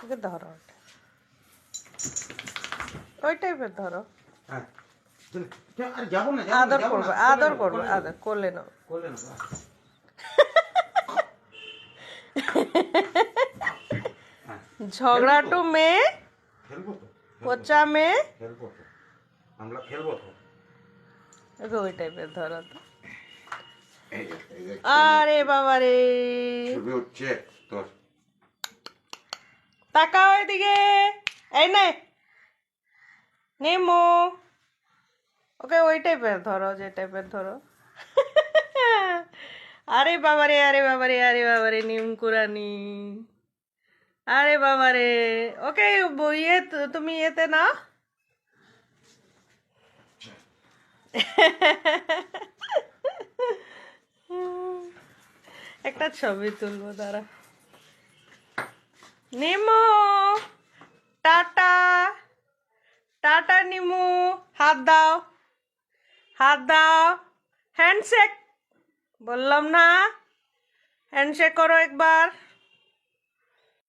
ওকে ধরো ওটা ওই টাইপের ধরো হ্যাঁ। না না, আদর করবে আদর করবে আদর নাও। হ্যাঁ, ঝগড়াটু মেয়ে পচা মেয়ে। তো। আমরা খেলব তো। ওই টাইপের ধরো তো। আরে বাবা রে উঠছে তোর। তাকাও এদিকে। এই নে। নেমো ওকে ওই টাইপের ধরো, যে টাইপের ধরো। আরে বাবারে আরে বাবারে আরে বাবারে, নিমকুরানি। আরে বাবারে। ওকে ইয়ে তুমি ইয়েতে না একটা ছবি তুলবো, দাঁড়া। নিমু টাটা টাটা নিমু হাত দাও হাত দাও হ্যান্ডশেক বললাম না হ্যান্ডশেক করো একবার।